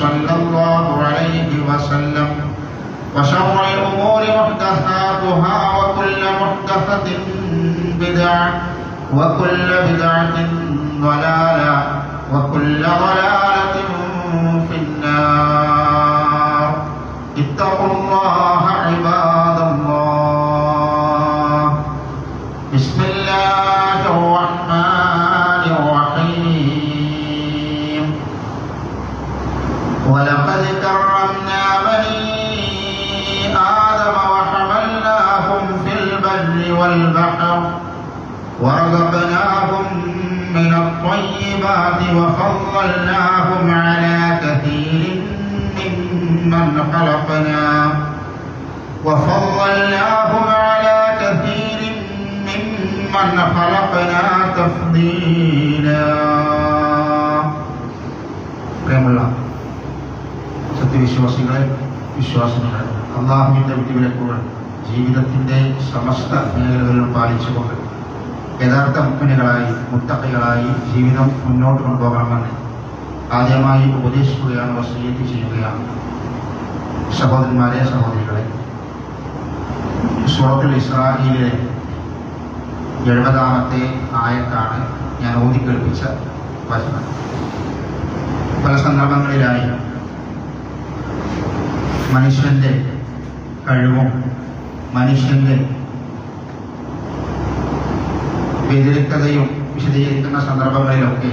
صلى الله عليه وسلم. وشر الأمور محدثاتها وكل محدثة بدعة وكل بدعة ضلالة وكل ضلالة في النار. اتقوا യഥാർത്ഥ മുത്തക്കികളായി ജീവിതം മുന്നോട്ട് കൊണ്ടുപോകണമെന്ന് ആദ്യമായി ഉപദേശിക്കുകയാണ് വസീയത്ത് ചെയ്യുകയാണ്. സഹോദരന്മാരെ സഹോദരികളെ സൂറത്തുൽ ഇസ്രാഹിയിലെ എഴുപതാമത്തെ ആയത്താണ് ഞാൻ ഓതിക്കേൾപ്പിച്ച വചനം. പല സന്ദർഭങ്ങളിലായി മനുഷ്യന്റെ കഴിവും മനുഷ്യന്റെ വ്യതിരിക്തതയും വിശദീകരിക്കുന്ന സന്ദർഭങ്ങളിലൊക്കെ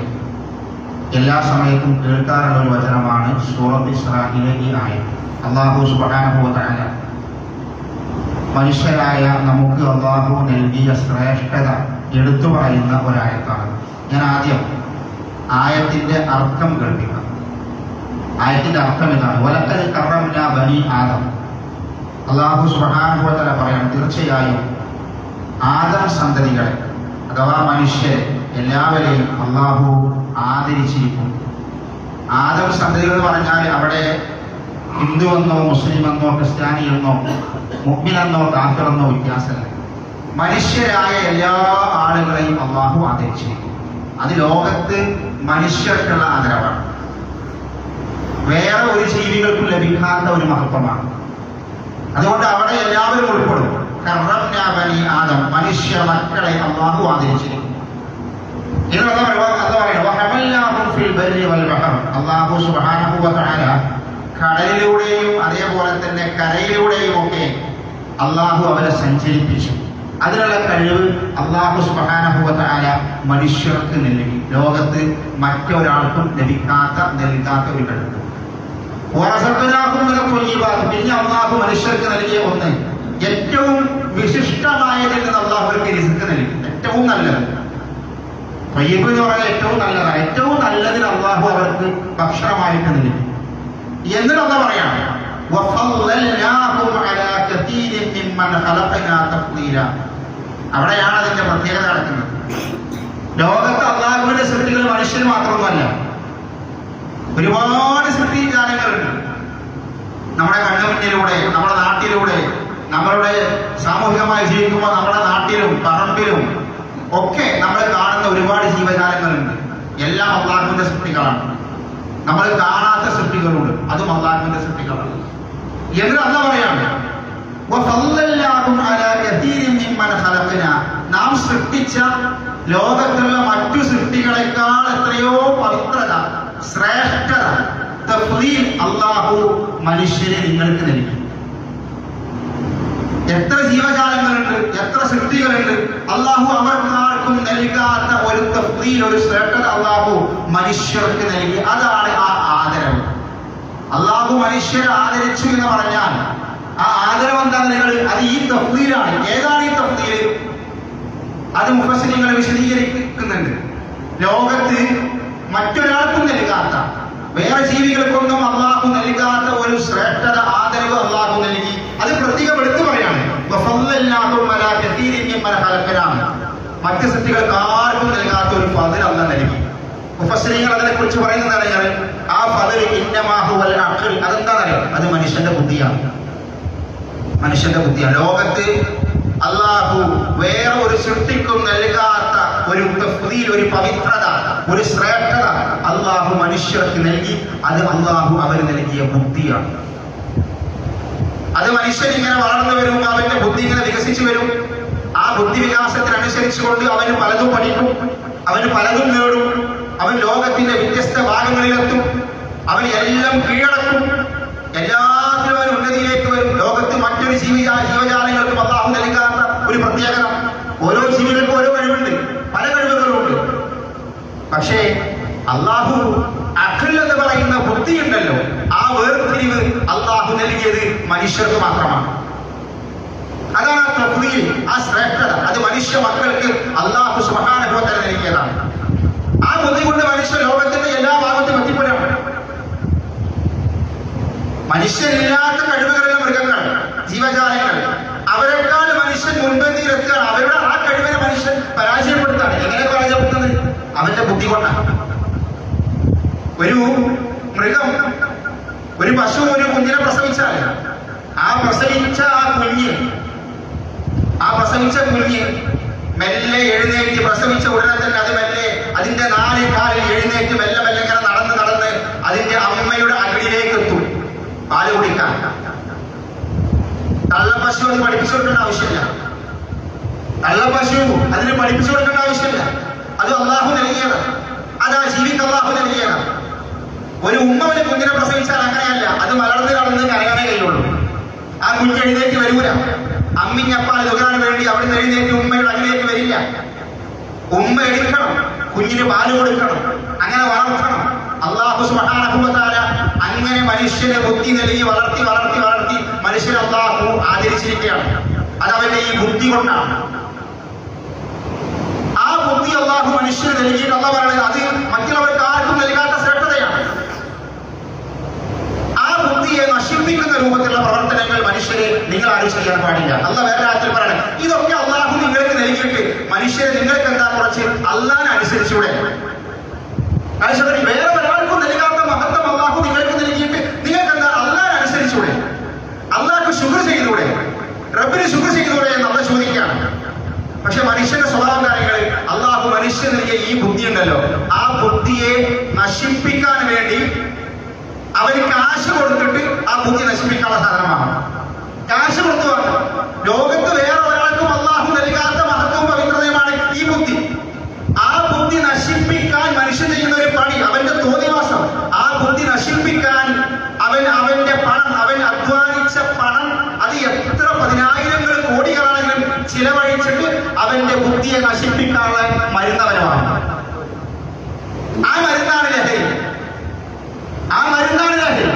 എല്ലാ സമയത്തും കേൾക്കാറുള്ള ഒരു വചനമാണ് സൂറത്ത് ഇസ്രാഹിലെ ഈ ആയം. അള്ളാഹു സുബാനുഭവത്തായ മനുഷ്യരായ നമുക്ക് അള്ളാഹു നൽകിയ ശ്രേഷ്ഠത എടുത്തു പറയുന്ന ഒരായത്താണ്. ഞാൻ ആദ്യം ആയത്തിന്റെ അർത്ഥം കേൾപ്പിക്കാം. ആയത്തിന്റെ അർത്ഥം ഇതാണ്. വലക്കത് കറമില്ല ബനി ആദം. അള്ളാഹു സുബാനുഭവത്തല പറയണം തീർച്ചയായും ആദം സന്തതികളെ അഥവാ മനുഷ്യരെ എല്ലാവരെയും അള്ളാഹു ആദരിച്ചിരിക്കുന്നു. ആദം സന്തതികൾ പറഞ്ഞാൽ അവിടെ ഹിന്ദു എന്നോ മുസ്ലിം എന്നോ ക്രിസ്ത്യാനി എന്നോ മുഗ്മിനെന്നോ കാത്തറെന്നോ വ്യത്യാസമില്ല. മനുഷ്യരായ എല്ലാ ആളുകളെയും അള്ളാഹു ആദരിച്ചിരിക്കുന്നു. അത് ലോകത്ത് മനുഷ്യർക്കുള്ള ആദരവാണ്. വേറെ ഒരു ജീവികൾക്കും ലഭിക്കാത്ത ഒരു മഹത്വമാണ്. അതുകൊണ്ട് അവിടെ എല്ലാവരും ഉൾപ്പെടും. ആദം മനുഷ്യ മക്കളെ അള്ളാഹു ആദരിച്ചിരിക്കുന്നു. കടലിലൂടെയും അതേപോലെ തന്നെ കരയിലൂടെയും ഒക്കെ അള്ളാഹു അവരെ സഞ്ചരിപ്പിച്ചു. അതിനുള്ള കഴിവ് അള്ളാഹു വ മനുഷ്യർക്ക് നൽകി. ലോകത്ത് മറ്റൊരാൾക്കും ലഭിക്കാത്ത നൽകാത്ത ഒരു കഴിവ്. പിന്നെ അള്ളാഹു മനുഷ്യർക്ക് നൽകിയ ഒന്ന് ഏറ്റവും വിശിഷ്ടമായതിൽ നിന്ന് അള്ളാഹുർക്ക് റിസ്ക് നൽകി. ഏറ്റവും നല്ലത്. പയ്യപ്പ് എന്ന് പറഞ്ഞാൽ ഏറ്റവും നല്ലതാണ്. ഏറ്റവും നല്ലതിന് അള്ളാഹു അവർക്ക് ഭക്ഷണമായിട്ട് നൽകി. എന്നിട്ട് എന്താ പറയാം അവിടെയാണ് അതിന്റെ പ്രത്യേകത നടക്കുന്നത്. ലോകത്ത് അള്ളാഹുവിന്റെ സൃഷ്ടികൾ മനുഷ്യർ മാത്രമൊന്നുമല്ല. ഒരുപാട് സൃഷ്ടി ജാലങ്ങളുണ്ട് നമ്മുടെ കണ്ണുമുന്നിലൂടെ നമ്മുടെ നാട്ടിലൂടെ നമ്മളുടെ സാമൂഹികമായി ജീവിക്കുമ്പോൾ നമ്മുടെ നാട്ടിലും പറമ്പിലും ഒക്കെ നമ്മൾ കാണുന്ന ഒരുപാട് ജീവജാലങ്ങളുണ്ട്. എല്ലാം അള്ളാഹുവിന്റെ സൃഷ്ടികളാണ്. നമ്മൾ കാണാത്ത സൃഷ്ടികളുണ്ട്. അതും അള്ളാഹുവിന്റെ സൃഷ്ടികളാണ്. എന്ന് അല്ല പറയാണ്. നാം സൃഷ്ടിച്ച ലോകത്തിലുള്ള മറ്റു സൃഷ്ടികളെക്കാൾ എത്രയോ പവിത്രത ശ്രേഷ്ഠത അള്ളാഹു മനുഷ്യനെ നിങ്ങൾക്ക് നൽകി. എത്ര ജീവജാലങ്ങളുണ്ട് എത്ര സൃഷ്ടികളുണ്ട് അള്ളാഹു അവർക്കാർക്കും നൽകാത്ത ഒരു തൃപ്തിയിൽ ഒരു ശ്രേഷ്ഠത അള്ളാഹു മനുഷ്യർക്ക് നൽകി. അതാണ് ആ ആദരവ്. അള്ളാഹു മനുഷ്യരെ ആദരിച്ചു എന്ന് പറഞ്ഞാൽ ആ ആദരവ് എന്താ നിങ്ങൾ? അത് ഈ തൃപ്തിയിലാണ് ഏതാണ് ഈ തൃപ്തിയിൽ അത് മുഫസിനിങ്ങൾ വിശദീകരിക്കുന്നുണ്ട്. ലോകത്ത് മറ്റൊരാൾക്കും നൽകാത്ത വേറെ ജീവികൾക്കൊന്നും അള്ളാഹു നൽകാത്ത ഒരു ശ്രേഷ്ഠത ആദരവ് അള്ളാഹു നൽകി. അത് പ്രത്യേകം എടുത്തു പറയാണ്. മറ്റ് സൃഷ്ടികൾക്ക് ആർക്കും നൽകാത്ത ഒരു ഫതിൽ അല്ല നൽകി. ഉപശ്രീകൾ അതിനെ കുറിച്ച് പറയുന്നതാണ് ഞാൻ ആ ഫതിൽ ഇന്നമാഹുവൽ അഖിൽ. അതെന്താണെന്നറിയോ അത് മനുഷ്യന്റെ ബുദ്ധിയാണ്. മനുഷ്യന്റെ ബുദ്ധിയാണ്. ലോകത്ത് അള്ളാഹു വേറെ ഒരു സൃഷ്ടിക്കും നൽകാത്ത ഒരു തഫ്ദീൽ, ഒരു പവിത്രത ഒരു ശ്രേഷ്ഠത അള്ളാഹു മനുഷ്യർക്ക് നൽകി അത് അള്ളാഹു അവന് നൽകിയ ബുദ്ധിയാണ് അത് മനുഷ്യൻ ഇങ്ങനെ വളർന്നു വരും അവന്റെ ബുദ്ധി ഇങ്ങനെ വികസിച്ചു വരും. ആ ബുദ്ധി വികാസത്തിനനുസരിച്ചുകൊണ്ട് അവന് പലതും പഠിക്കും അവന് പലതും നേടും അവൻ ലോകത്തിന്റെ വ്യത്യസ്ത ഭാഗങ്ങളിലെത്തും അവൻ എല്ലാം കീഴടക്കും. എല്ലാത്തിലും അവൻ ഉന്നതിയിലേക്ക് വരും. ലോകത്ത് മറ്റൊരു ജീവിജാ ജീവജാലങ്ങൾക്കും അള്ളാഹു നൽകാത്ത ഒരു പ്രത്യേകത. ഓരോ ജീവികൾക്കും ഓരോ കഴിവുണ്ട്. പല കഴിവുകളുണ്ട്. പക്ഷേ അള്ളാഹു അഖിൽ എന്ന് പറയുന്ന ബുദ്ധിയുണ്ടല്ലോ. ആ വേർതിരിവ് അള്ളാഹു നൽകിയത് മനുഷ്യർക്ക് മാത്രമാണ്. അതാണ് ആ പ്രകൃതിയിൽ ആ ശ്രേഷ്ഠത അത് മനുഷ്യ മക്കൾക്ക് അള്ളാഹു സുബഹാനുഭവത്തിൽ നൽകിയതാണ് ആ ബുദ്ധി കൊണ്ട് മനുഷ്യ ലോകത്തിന്റെ എല്ലാ ഭാഗത്തും എത്തിപ്പെടാം മനുഷ്യരില്ലാത്ത കഴിവുകളുള്ള മൃഗങ്ങൾ ജീവജാലങ്ങൾ അവരെക്കാൾ മനുഷ്യൻ മുൻപന്തിയിലെത്തുകയാണ് അവരുടെ ആ കഴിവിനെ മനുഷ്യൻ പരാജയപ്പെടുത്താണ് എങ്ങനെ പരാജയപ്പെടുത്തുന്നത് അവന്റെ ബുദ്ധി കൊണ്ടാണ് ഒരു മൃഗം ഒരു പശു ഒരു കുഞ്ഞിനെ ആ പ്രസവിച്ച ആ കുഞ്ഞ് ആ പ്രസവിച്ച കുഞ്ഞ് മെല്ലെ എഴുന്നേറ്റ് പ്രസവിച്ച ഉടനെ തന്നെ അത് മെല്ലെ. അതിന്റെ നാല് കാലിൽ എഴുന്നേറ്റ് മെല്ലെ മെല്ലെ ഇങ്ങനെ നടന്ന് നടന്ന് അതിന്റെ അമ്മയുടെ അകിടിലേക്ക് എത്തും. പാൽ കുടിക്കാൻ. തള്ളപ്പശു അത് പഠിപ്പിച്ചു കൊടുക്കേണ്ട ആവശ്യമില്ല. തള്ളപ്പശു അതിന് പഠിപ്പിച്ചു കൊടുക്കേണ്ട ആവശ്യമില്ല. അത് അള്ളാഹു നൽകിയതാണ്. അതാ ജീവിക്ക് അള്ളാഹു നൽകിയതാണ്. ഒരു ഉമ്മ ഒരു കുഞ്ഞിനെ പ്രസവിച്ചാൽ അങ്ങനെയല്ല അത് വളർന്ന് കടന്ന് കരയാനേ കഴിയുള്ളൂ ആ കുഞ്ഞ് എഴുന്നേറ്റ് വരൂല അമ്മിഞ്ഞപ്പാൽ നുകരാൻ വേണ്ടി അവിടുന്ന് എഴുന്നേറ്റ് ഉമ്മയുടെ അകിലേക്ക് വരില്ല. ഉമ്മ എടുക്കണം കുഞ്ഞിന് പാൽ കൊടുക്കണം അങ്ങനെ വളർത്തണം. അള്ളാഹു സുബ്ഹാനഹുവതആല അങ്ങനെ മനുഷ്യനെ ബുദ്ധി നൽകി വളർത്തി വളർത്തി വളർത്തി മനുഷ്യൻ അള്ളാഹു ആദരിച്ചിരിക്കുകയാണ്. അത് അവന്റെ ഈ ബുദ്ധി കൊണ്ടാണ്. ആ ബുദ്ധി അള്ളാഹു മനുഷ്യന് നൽകിയിട്ട് പറയുന്നത് അത് മറ്റുള്ളവർക്ക് ആർക്കും നൽകാത്ത ശ്രേഷ്ഠതയാണ് ആ ബുദ്ധിയെ നശിപ്പിക്കുന്ന രൂപത്തിലുള്ള പ്രവർത്തനങ്ങൾ മനുഷ്യരെ നിങ്ങൾ ആരും ചെയ്യാൻ പാടില്ല. അല്ല വേറെ രാത്രി പറയണം ഇതൊക്കെ അള്ളാഹു നിങ്ങൾക്ക് നൽകിയിട്ട് മനുഷ്യരെ നിങ്ങൾക്ക് എന്താ കുറച്ച്? അള്ളാഹിനെ അനുസരിച്ചൂടെ. അനുസരിച്ച് വേറെ ഒരാൾക്കും നൽകാത്ത മഹത്വം അള്ളാഹു നിങ്ങൾക്ക് നൽകിയിട്ട് നിങ്ങൾക്ക് എന്താ? അള്ളാഹിനെ അനുസരിച്ചൂടെ. അള്ളാഹ്ക്ക് ശുക്ർ ചെയ്തൂടെ. റബ്ബിന് ശുക്ർ ചെയ്തൂടെ എന്ന് നമ്മൾ ചോദിക്കുകയാണ്. പക്ഷെ മനുഷ്യന്റെ സ്വഭാവം കാര്യങ്ങൾ അള്ളാഹു മനുഷ്യൻ നൽകിയ ഈ ബുദ്ധി ഉണ്ടല്ലോ. ആ ബുദ്ധിയെ നശിപ്പിക്കാൻ വേണ്ടി അവന് കാശ് കൊടുത്തിട്ട് ആ ബുദ്ധി നശിപ്പിക്കാനുള്ള സാധനമാണ്. കാശ് കൊടുത്തു ലോകത്ത് വേറെ ഒരാൾക്കും അള്ളാഹു നൽകാത്ത മഹത്വവും പവിത്രതയുമാണ് ഈ ബുദ്ധി. ആ ബുദ്ധി നശിപ്പിക്കാൻ മനുഷ്യൻ ചെയ്യുന്ന ഒരു പണി അവന്റെ തോന്നിവാസം. ആ ബുദ്ധി നശിപ്പിക്കാൻ അവൻ അവന്റെ പണം അവൻ അധ്വാനിച്ച പണം അത് എത്ര പതിനായിരങ്ങൾ കോടികളാണെങ്കിലും ചിലവഴിച്ചിട്ട് അവന്റെ ബുദ്ധിയെ നശിപ്പിക്കാനുള്ള മരുന്നവനമാണ് ആ മരുന്നാണ് ലഹരി ആ മരുന്നാണ് ലഹരി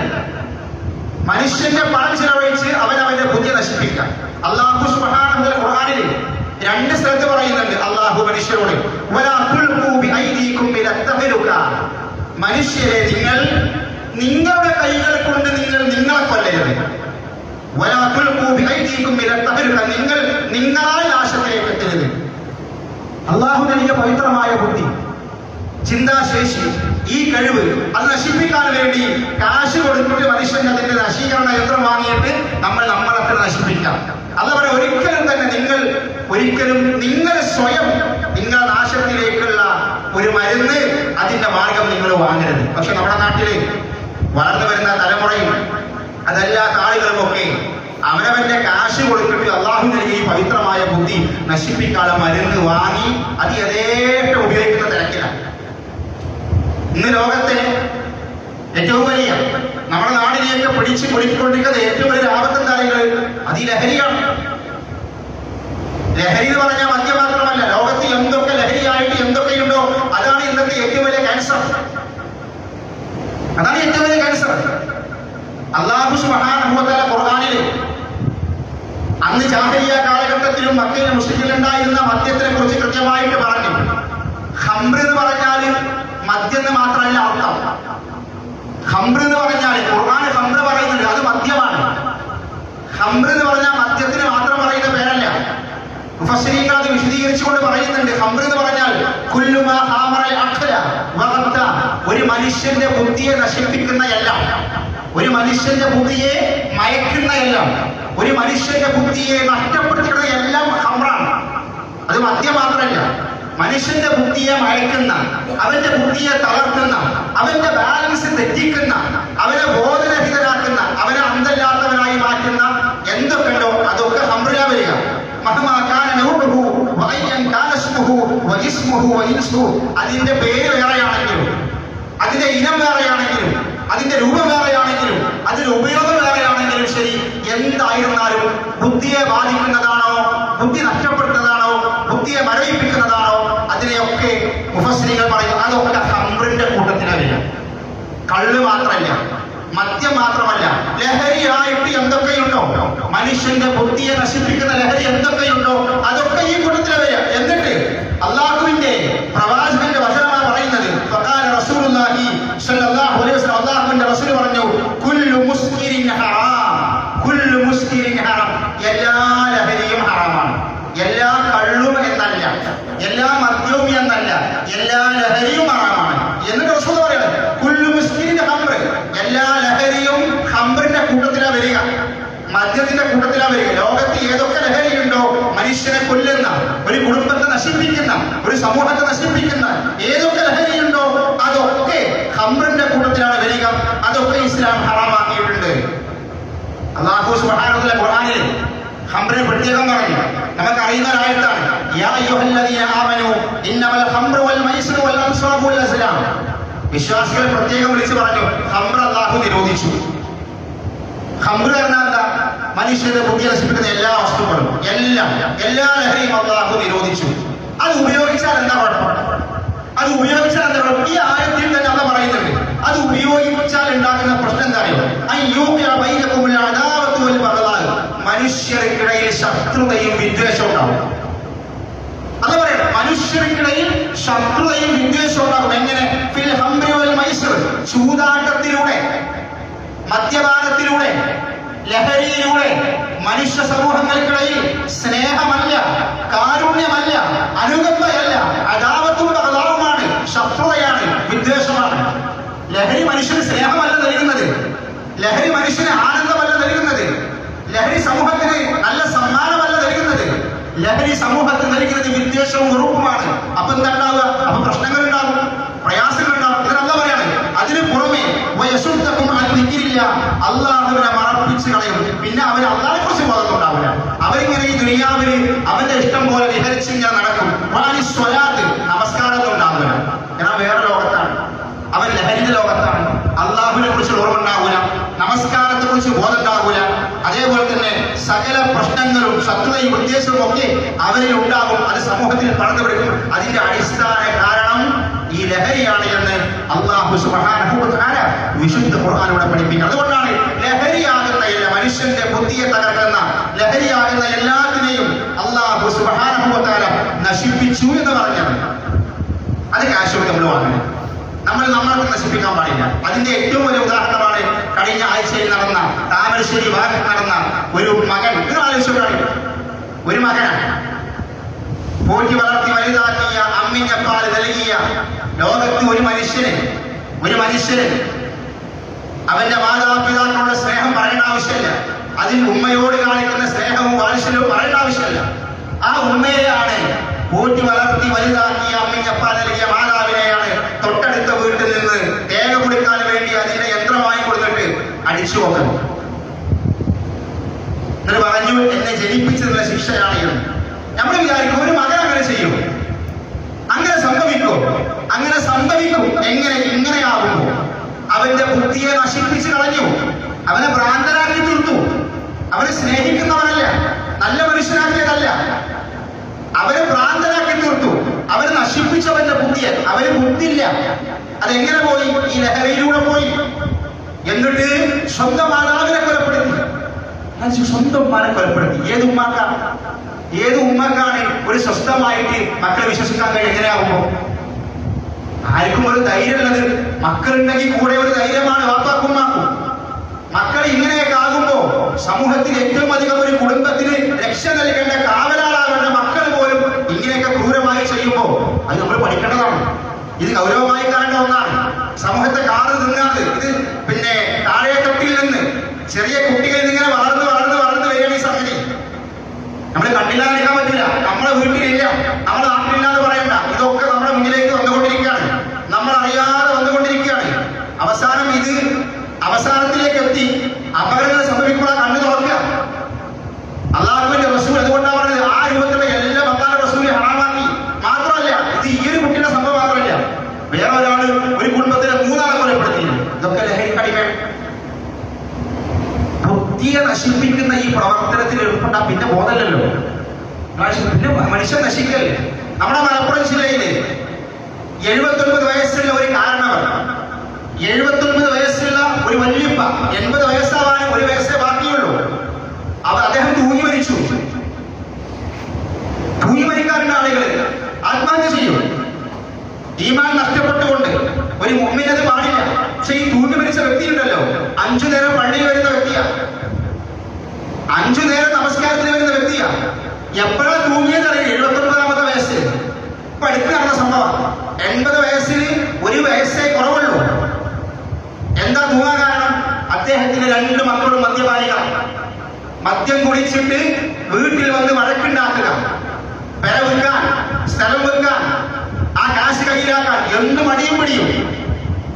മനുഷ്യന്റെ പണം ചിലവഴിച്ച് അവൻ അവന്റെ ബുദ്ധി നശിപ്പിക്കാം. അള്ളാഹു ഖുർആനിൽ രണ്ട് സ്ഥലത്ത് പറയുന്നുണ്ട് അള്ളാഹു മനുഷ്യരോട് മനുഷ്യരെ നിങ്ങൾ നിങ്ങളുടെ കൈകൾ കൊണ്ട് നിങ്ങൾ നിങ്ങളെ കൊല്ലരുത്. നിങ്ങൾ നിങ്ങളാൽ നാശത്തിലേക്ക് എത്തരുത് അള്ളാഹു നൽകിയ പവിത്രമായ ബുദ്ധി ചിന്താശേഷി ഈ കഴിവ് അത് നശിപ്പിക്കാൻ വേണ്ടി കാശ് കൊടുത്തിട്ട് മനുഷ്യൻ അതിന്റെ നശീകരണ യന്ത്രം വാങ്ങിയിട്ട് നമ്മൾ നമ്മളൊക്കെ നശിപ്പിക്കാം. അതവരെ ഒരിക്കലും തന്നെ നിങ്ങൾ ഒരിക്കലും നിങ്ങൾ സ്വയം നിങ്ങളുടെ നാശത്തിലേക്കുള്ള ഒരു മരുന്ന് അതിന്റെ മാർഗം നിങ്ങൾ വാങ്ങരുത്. പക്ഷെ നമ്മുടെ നാട്ടിൽ വളർന്നു വരുന്ന തലമുറയും അതല്ലാത്ത ആളുകളുമൊക്കെ അവനവന്റെ കാശ് കൊടുത്തിട്ട് അള്ളാഹു നൽകിയ ഈ പവിത്രമായ ബുദ്ധി നശിപ്പിക്കാനുള്ള മരുന്ന് വാങ്ങി അത് യഥേഷ്ടം ഉപയോഗിക്കുന്ന തിരക്കിലാണ്. ഇന്ന് ലോകത്തെ ഏറ്റവും വലിയ നമ്മുടെ നാടിനെയൊക്കെ പിടിച്ച് പൊളിക്കൊണ്ടിരിക്കുന്ന ഏറ്റവും വലിയ ആപത്ത് കാര്യങ്ങൾ അത് ഈ ലഹരിയാണ്. ലഹരി എന്ന് പറഞ്ഞാൽ മദ്യം മാത്രമല്ല ലോകത്ത് എന്തൊക്കെ ലഹരിയായിട്ട് എന്തൊക്കെയുണ്ടോ അതാണ് ഇന്നത്തെ ഏറ്റവും വലിയ ക്യാൻസർ അതാണ് ഏറ്റവും വലിയ ക്യാൻസർ അള്ളാഹു തആല ഖുർആനിൽ അന്ന് ജാഹരിയ കാലഘട്ടത്തിലും മക്കയിലും മുസ്ലിമിലുണ്ടായിരുന്ന മദ്യത്തിനെ കുറിച്ച് കൃത്യമായിട്ട് പറഞ്ഞു. ഹംറ് എന്ന് പറഞ്ഞാൽ ഖുർആൻ ഹംബ്ര പറയുന്നുണ്ട് അത് മദ്യമാണ്. ഹംബ്ര എന്ന് പറഞ്ഞാൽ മദ്യത്തിന് മാത്രം പറയുന്ന പേരല്ല. മുഫസ്സിരീങ്ങൾ അത് വിശദീകരിച്ചുകൊണ്ട് പറയുന്നുണ്ട്. ഹംബ്ര എന്ന് പറഞ്ഞാൽ കുല്ലുമാ ഹാമറൽ അഖല വഗത്ത. ഒരു മനുഷ്യന്റെ ബുദ്ധിയെ നശിപ്പിക്കുന്ന എല്ലാം. ഒരു മനുഷ്യന്റെ ബുദ്ധിയെ മയക്കുന്ന എല്ലാം. ഒരു മനുഷ്യന്റെ ബുദ്ധിയെ നഷ്ടപ്പെടുത്തുന്ന എല്ലാം ഹംറാണ്. അത് മദ്യം മാത്രമല്ല. മനുഷ്യന്റെ ബുദ്ധിയെ മയക്കുന്ന അവന്റെ ബുദ്ധിയെ തളർത്തുന്ന അവന്റെ ബാലൻസ് തെറ്റിക്കുന്ന അവനെ ബോധരഹിതരാക്കുന്ന അവനെ അന്തല്ലാത്തവനായി മാറ്റുന്ന എന്തൊക്കെയുണ്ടോ അതൊക്കെ ഹംറില വരിക. അതിന്റെ പേര് വേറെയാണെങ്കിലും അതിന്റെ ഇനം വേറെയാണെങ്കിലും അതിന്റെ രൂപം വേറെയാണെങ്കിലും അതിന്റെ ഉപയോഗം വേറെയാണെങ്കിലും ശരി എന്തായിരുന്നാലും ബുദ്ധിയെ ബാധിക്കുന്നതാണോ ബുദ്ധി നഷ്ടപ്പെടുന്നതാണോ ബുദ്ധിയെ മരവിപ്പിക്കുന്നതാണോ അതിനെയൊക്കെ മുഫസ്ലികൾ പറയും അതൊക്കെ ഹംറിന്റെ കൂട്ടത്തിലാണ് കള്ള് മാത്രമല്ല മദ്യം മാത്രമല്ല ലഹരിയായിട്ട് എന്തൊക്കെയുണ്ടോ? മനുഷ്യന്റെ ബുദ്ധിയെ നശിപ്പിക്കുന്ന ലഹരി എന്തൊക്കെയുണ്ടോ? അതൊക്കെ ഈ കൂട്ടത്തിലാണ് എന്നിട്ട് അള്ളാഹുവിന്റെ പ്രവാചകന്റെ വചനമാണ് പറയുന്നത് ഫഖാല റസൂലുള്ളാഹി സ്വല്ലല്ലാഹു അലൈഹി വസല്ലം അള്ളാഹുവിന്റെ റസൂൽ പറഞ്ഞു കുല്ലു മുസ്കിരിൻ ഹറാം കുല്ലു മുസ്കിരിൻ ഹറാം എല്ലാ ലഹരിയും ഹറാമാണ് എല്ലാ കള്ളും എന്നല്ല എല്ലാ മദ്യവും എന്നല്ല എല്ലാ ലഹരിയും ഹറാമാണ് എന്നിട്ട് റസൂൽ പറയുന്നത് കുല്ലു മുസ്ലിന്റെ ഹംറ് എല്ലാ ലഹരിയും ഹംറിന്റെ കൂട്ടത്തിലാണ് വരിക. മദ്യത്തിന്റെ കൂട്ടത്തിലാണ് വരിക. ലോകത്ത് ഏതൊക്കെ ലഹരിയുണ്ടോ മനുഷ്യനെ കൊല്ലുന്ന ഒരു കുടുംബത്തെ നശിപ്പിക്കുന്ന ഒരു സമൂഹത്തെ നശിപ്പിക്കുന്ന ഏതൊക്കെ ലഹരിയുണ്ടോ അതൊക്കെ ഹംറിന്റെ കൂട്ടത്തിലാണ് വരിക. അതൊക്കെ ഇസ്ലാം ഹറാമാക്കിയിട്ടുണ്ട്. അള്ളാഹു സുബ്ഹാനഹു ഖുർആനിൽ ഹംറിനെ പ്രത്യേകം പറഞ്ഞു. നമുക്ക് അറിയുന്ന ഒരായത്താണ്. വിശ്വാസികളെ പ്രത്യേകം വിളിച്ചു പറഞ്ഞു ഹംറ അള്ളാഹു നിരോധിച്ചു. ഹംറ പറഞ്ഞാൽ എന്താ? മനുഷ്യന്റെ ബുദ്ധി നശിപ്പിക്കുന്ന എല്ലാ വസ്തുക്കളും എല്ലാം എല്ലാ ലഹരിയും അള്ളാഹു നിരോധിച്ചു. അത് ഉപയോഗിച്ചാൽ എന്താ കുഴപ്പം? അത് ഉപയോഗിച്ചാൽ എന്താ കുഴപ്പം? ഈ ആയത്തിൽ തന്നെ അല്ല പറയുന്നുണ്ട് അത് ഉപയോഗിച്ചാൽ ഉണ്ടാകുന്ന പ്രശ്നം എന്താ മനുഷ്യർക്കിടയിൽ ശത്രുതയും വിദ്വേഷവും ഉണ്ടാവും. മനുഷ്യർക്കിടയിൽ ശത്രുതയും വിദ്വേഷവും ഉണ്ടാകും. എങ്ങനെ? ഫിൽ മൈസർ. ചൂതാട്ടത്തിലൂടെ മദ്യപാനത്തിലൂടെ ലഹരിയിലൂടെ മനുഷ്യ സമൂഹങ്ങൾക്കിടയിൽ സ്നേഹമല്ല കാരുണ്യമല്ല അനുകമ്പയല്ല അതാവത്തും അതാവുമാണ് ശത്രുതയാണ് വിദ്വേഷമാണ്. ലഹരി മനുഷ്യന് സ്നേഹമല്ല നൽകുന്നത്. ലഹരി മനുഷ്യന് ആനന്ദമല്ല നൽകുന്നത്. ലഹരി സമൂഹത്തിന് നല്ല സമ്മാനമല്ല ലഹരി സമൂഹത്തിൽ നൽകുന്നത് വിദ്വേഷവും വെറുപ്പുമാണ് അപ്പൊ എന്താ ഉണ്ടാവുക അപ്പൊ പ്രശ്നങ്ങൾ ഉണ്ടാവും പ്രയാസങ്ങൾ ഉണ്ടാവും ഇതിനല്ല പറയാണ് അതിന് പുറമെ അള്ളാഹുവിനെ മറപ്പിച്ച് കളയും. പിന്നെ അവർ അള്ളാഹിനെ കുറിച്ച് ബോധമുണ്ടാവില്ല. അവരിങ്ങനെ ഈ ദുനിയാവിൽ അവന്റെ ഇഷ്ടം പോലെ വിഹരിച്ച് ഇങ്ങനെ നടക്കും. സ്വലാത്ത് നമസ്കാരമൊന്നും ഉണ്ടാവില്ല. എന്നാൽ വേറെ ലോകത്താണ്. അവൻ ലഹരിന്റെ ലോകത്താണ്. അള്ളാഹുവിനെ കുറിച്ച് ഓർമ്മ ഉണ്ടാവില്ല. നമസ്കാരത്തെ കുറിച്ച് ബോധം സകല പ്രശ്നങ്ങളും ശത്രുതയും ഉദ്ദേശവും ഒക്കെ അവരിൽ ഉണ്ടാകും. അത് സമൂഹത്തിൽ പടർന്നു പിടിക്കും അതിന്റെ അടിസ്ഥാന കാരണം ഈ ലഹരിയാണ് എന്ന് അള്ളാഹു തആല വിശുദ്ധ ഖുർആനിലൂടെ പഠിപ്പിക്കും അതുകൊണ്ടാണ് ലഹരിയാകുന്ന എല്ലാ മനുഷ്യന്റെ ബുദ്ധിയെ തകർക്കുന്ന ലഹരിയാകുന്ന എല്ലാത്തിനെയും അള്ളാഹു തആല നശിപ്പിച്ചു എന്ന് പറഞ്ഞത്. അത് കാശ് നമ്മൾ വാങ്ങണം നമ്മൾ നമ്മളെ നശിപ്പിക്കാൻ പാടില്ല. അതിന്റെ ഏറ്റവും വലിയ ഉദാഹരണമാണ് കഴിഞ്ഞ ആഴ്ചയിൽ നടന്ന താമരശ്ശേരി ഭാഗത്ത് നടന്ന ഒരു മകൻ ഒരു ആലോചിച്ചു ഒരു മകനാണ് പോറ്റി വളർത്തി വലുതാക്കിയ അമ്മിഞ്ഞപ്പാൽ നൽകിയ ലോകത്ത് ഒരു മനുഷ്യന് ഒരു മനുഷ്യന് അവന്റെ മാതാപിതാക്കളുടെ സ്നേഹം പറയേണ്ട ആവശ്യമില്ല. അതിൽ ഉമ്മയോട് കാണിക്കുന്ന സ്നേഹവും വാത്സല്യവും പറയേണ്ട ആവശ്യമില്ല. ആ ഉമ്മയെയാണ് പോറ്റി വളർത്തി വലുതാക്കിയ അമ്മിഞ്ഞപ്പാൽ നൽകിയ മാതാവിനെയാണ് തൊട്ടടുത്ത വീട്ടിൽ നിന്ന് തേങ്ങ കൊടുക്കാൻ വേണ്ടി അതിനെ അടിച്ചു നോക്കണം എന്നിട്ട് പറഞ്ഞു എന്നെ ജനിപ്പിച്ചതിനുള്ള ശിക്ഷയാണ് നമ്മൾ വിചാരിക്കും ഒരു മകൻ അങ്ങനെ ചെയ്യും. അങ്ങനെ സംഭവിക്കും. അങ്ങനെ സംഭവിക്കും. എങ്ങനെ ഇങ്ങനെയാകുന്നു. അവന്റെ ബുദ്ധിയെ നശിപ്പിച്ചു കളഞ്ഞു. അവനെ ഭ്രാന്തനാക്കി തീർത്തു. അവനെ സ്നേഹിക്കുന്നവനല്ല. നല്ല മനുഷ്യനാക്കിയതല്ല. അവനെ ഭ്രാന്തനാക്കി തീർത്തു. അവനെ നശിപ്പിച്ചവന്റെ ബുദ്ധിയെ. അവന് ബുദ്ധിയില്ല. അതെങ്ങനെ പോയി? ഈ ലഹരിയിലൂടെ പോയി. എന്നിട്ട് സ്വന്തം മാതാവിനെ കൊലപ്പെടുത്തി. അത് സ്വന്തം ഉമ്മാനെ കൊലപ്പെടുത്തി. ഏത് ഉമ്മാക്കാണ് ഏത് ഉമ്മക്കാണ് ഒരു സ്വസ്ഥമായിട്ട് മക്കളെ വിശ്വസിക്കാൻ കഴിയും എങ്ങനെയാകുമ്പോ ആർക്കും ഒരു ധൈര്യമുള്ളത്. മക്കളുണ്ടെങ്കിൽ കൂടെ ഒരു ധൈര്യമാണ് വാപ്പാക്കുമ്മാക്കും മക്കൾ ഇങ്ങനെയൊക്കെ ആകുമ്പോ സമൂഹത്തിൽ ഏറ്റവും അധികം ഒരു കുടുംബത്തിന് രക്ഷ നൽകേണ്ട കാവലാളാകേണ്ട മക്കൾ പോലും ഇങ്ങനെയൊക്കെ ക്രൂരമായി ചെയ്യുമ്പോൾ അത് നമ്മൾ പഠിക്കേണ്ടതാണ്. ഇത് ഗൗരവമായി കാണേണ്ട ഒന്നാണ്. സമൂഹത്തെ കാറ് നിന്നാണ് ഇത് പിന്നെ താഴെക്കെട്ടിൽ നിന്ന് ചെറിയ കുട്ടികളിൽ നിന്ന് ഇങ്ങനെ വളർന്ന് വളർന്ന് വളർന്ന് വരികയാണ് ഈ സംഗതി നമ്മൾ കണ്ടില്ലാതിരിക്കാൻ പറ്റില്ല നമ്മളെ വീട്ടിലില്ല നമ്മളെ നാട്ടിലില്ല എന്ന് പറയണ്ട ഇതൊക്കെ നമ്മുടെ മുന്നിലേക്ക് വന്നുകൊണ്ടിരിക്കുകയാണ് നമ്മൾ അറിയാതെ വന്നുകൊണ്ടിരിക്കുകയാണ് അവസാനം ഇത് അവസാനത്തിലേക്ക് എത്തി അപകടങ്ങൾ സംഭവിക്കുമ്പോൾ കണ്ണു തുറക്കുക അള്ളാഹുവിന്റെ റസൂൽ അതുകൊണ്ടാണ് പറഞ്ഞത് ആ രൂപത്തിലുള്ള എല്ലാ അള്ളാഹ് റസൂൽ ഹറാമാക്കി മാത്രമല്ല ഇത് ഈ ഒരു കുട്ടിയുടെ സംഭവം മാത്രമല്ല വേറെ ഒരാൾ ഒരു കുടുംബത്തിലെ മൂന്നാളെ കൊലപ്പെടുത്തിയിരുന്നു ഇതൊക്കെ ലഹരി കടിമയാണ് ബുദ്ധിയെ നശിപ്പിക്കുന്ന ഈ ഏർപ്പെട്ട പിന്നെ ബോധമല്ലല്ലോ. പിന്നെ മനുഷ്യൻ നശിക്കല്ലേ നമ്മുടെ മലപ്പുറം ജില്ലയിൽ എഴുപത്തൊൻപത് വയസ്സുള്ള ഒരു കാരണവർ എഴുപത്തൊൻപത് വയസ്സുള്ള ഒരു വല്യപ്പ എൺപത് വയസ്സാവാൻ ഒരു വയസ്സേ ബാക്കിയുള്ളൂ. അവർ അദ്ദേഹം തൂങ്ങി മരിച്ചു. തൂങ്ങി മരിക്കാറുണ്ട് ആളുകൾ ആത്മഹത്യ ചെയ്യും. ഈമാൻ നഷ്ടപ്പെട്ടുകൊണ്ട് ഒരു മുമ്മിനത് പാടില്ല. പക്ഷെ ഈ തൂങ്ങി മരിച്ച വ്യക്തി ഉണ്ടല്ലോ അഞ്ചു നേരം പള്ളിയിൽ വരുന്ന വ്യക്തിയാ. അഞ്ചു നേരം നമസ്കാരത്തിന് വരുന്ന വ്യക്തിയാ. എപ്പോഴാ തൂങ്ങിയത് അറിയാം? എഴുപത്തി ഒൻപതാമത്തെ വയസ്സിൽ ഇപ്പൊ അടുത്ത് നടന്ന സംഭവം? എൺപത് വയസ്സിൽ ഒരു വയസ്സേ കുറവുള്ളൂ. എന്താ തൂങ്ങാൻ കാരണം? അദ്ദേഹത്തിന്റെ രണ്ട് മക്കളും മദ്യപാനികൾ മദ്യം കുടിച്ചിട്ട് വീട്ടിൽ വന്ന് വഴക്കുണ്ടാക്കുക. പെര വിൽക്കാൻ സ്ഥലം വിൽക്കാൻ ആ കാശ് കയ്യിലാക്കാൻ എന്ത് മടിയും പിടിയും?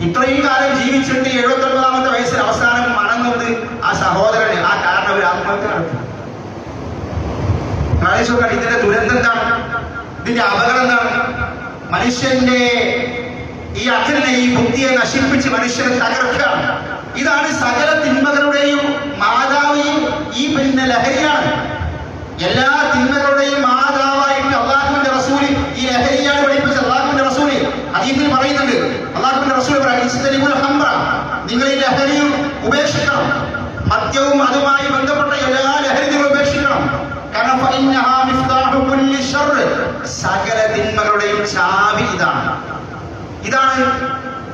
ഇത്രയും കാലം ജീവിച്ചിട്ട് എഴുപത്തി ഒൻപതാമത്തെ വയസ്സിൽ അവസാനം മണങ്ങുന്നത് ആ സഹോദരന് ആ കാരണം ഒരു ആത്മഹത്യ നടത്തി. ഇതിന്റെ ദുരന്തം എന്താണ്? ഇതിന്റെ അപകടം എന്താണ്? മനുഷ്യന്റെ ഈ അഖിലിനെ ഈ ബുദ്ധിയെ നശിപ്പിച്ച് മനുഷ്യനെ തകർക്കുക ഇതാണ് സകല തിന്മകളുടെയും മാതാവിയും ഈ പിന്നെ ലഹരിയാണ്. എല്ലാ തിന്മകളുടെയും മാതാവായിട്ട് അള്ളാഹുവിന്റെ റസൂൽ ഈ ലഹരിയാണ് ഹദീസിൽ പറയുന്നുണ്ട്. അള്ളാഹുവിന്റെ റസൂൽ പറയാം നിങ്ങൾ ഈ ലഹരിയും ഉപേക്ഷിക്കണം. മദ്യവും അതുമായി ബന്ധപ്പെട്ട എല്ലാ ലഹരി നിങ്ങൾ ഉപേക്ഷിക്കണം. കുല്ലി. സകല തിന്മകളുടെയും ചാവി ഇതാണ്. ഇതാണ്